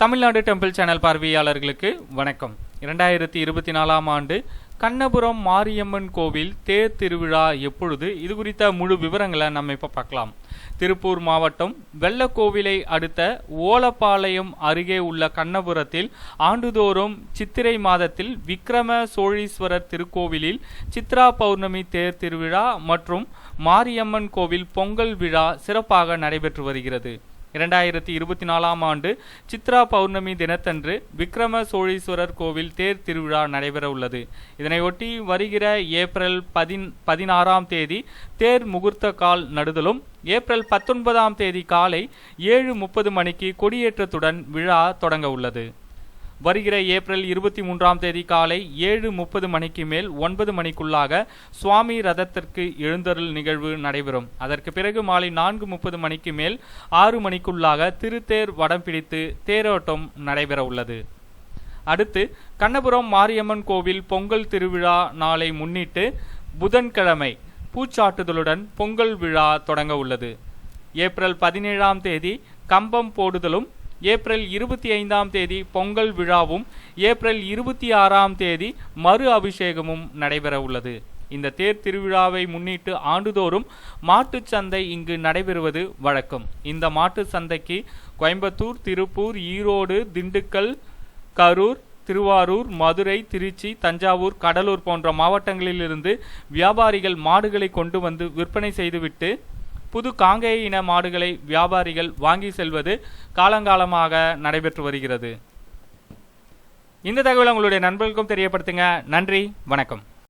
Tamil Nadu temple channel பார்வையாளர்களுக்கு வணக்கம். இரண்டாயிரத்தி இருபத்தி நாலாம் ஆண்டு கண்ணபுரம் மாரியம்மன் கோவில் தேர் திருவிழா எப்பொழுது? இது குறித்த முழு விவரங்களை நம்ம இப்போ பார்க்கலாம். திருப்பூர் மாவட்டம் வெள்ளக்கோவிலை அடுத்த ஓலப்பாளையம் அருகே உள்ள கண்ணபுரத்தில் ஆண்டுதோறும் சித்திரை மாதத்தில் விக்ரம சோழீஸ்வரர் திருக்கோவிலில் சித்ரா பௌர்ணமி தேர் திருவிழா மற்றும் மாரியம்மன் கோவில் பொங்கல் விழா சிறப்பாக நடைபெற்று வருகிறது. இரண்டாயிரத்தி இருபத்தி நாலாம் ஆண்டு சித்ரா பௌர்ணமி தினத்தன்று விக்ரம சோழீஸ்வரர் கோவில் தேர் திருவிழா நடைபெற உள்ளது இதனையொட்டி வருகிற ஏப்ரல் பதின் பதினாறாம் தேதி தேர் முகூர்த்த கால் நடுதலும் ஏப்ரல் பத்தொன்பதாம் தேதி காலை ஏழு முப்பது மணிக்கு கொடியேற்றத்துடன் விழா தொடங்க உள்ளது வருகிற ஏப்ரல் இருபத்தி மூன்றாம் தேதி காலை ஏழு முப்பது மணிக்கு மேல் ஒன்பது மணிக்குள்ளாக சுவாமி ரதத்திற்கு எழுந்தருள் நிகழ்வு நடைபெறும். அதற்கு பிறகு மாலை நான்கு முப்பது மணிக்கு மேல் ஆறு மணிக்குள்ளாக திருத்தேர் வடம் பிடித்து தேரோட்டம் நடைபெற உள்ளது. அடுத்து கண்ணபுரம் மாரியம்மன் கோவில் பொங்கல் திருவிழா நாளை முன்னிட்டு புதன்கிழமை பூச்சாட்டுதலுடன் பொங்கல் விழா தொடங்க உள்ளது. ஏப்ரல் பதினேழாம் தேதி கம்பம் போடுதலும் ஏப்ரல் இருபத்தி ஐந்தாம் தேதி பொங்கல் விழாவும் ஏப்ரல் இருபத்தி ஆறாம் தேதி மறு அபிஷேகமும் நடைபெற உள்ளது. இந்த தேர் திருவிழாவை முன்னிட்டு ஆண்டுதோறும் மாட்டுச் சந்தை இங்கு நடைபெறுவது வழக்கம். இந்த மாட்டுச் சந்தைக்கு கோயம்புத்தூர் திருப்பூர் ஈரோடு திண்டுக்கல் கரூர் திருவாரூர் மதுரை திருச்சி தஞ்சாவூர் கடலூர் போன்ற மாவட்டங்களிலிருந்து வியாபாரிகள் மாடுகளை கொண்டு வந்து விற்பனை செய்துவிட்டு புது காங்கேய இன மாடுகளை வியாபாரிகள் வாங்கி செல்வது காலங்காலமாக நடைபெற்று வருகிறது. இந்த தகவலை உங்களுடைய நண்பர்களுக்கும் தெரியப்படுத்துங்க. நன்றி. வணக்கம்.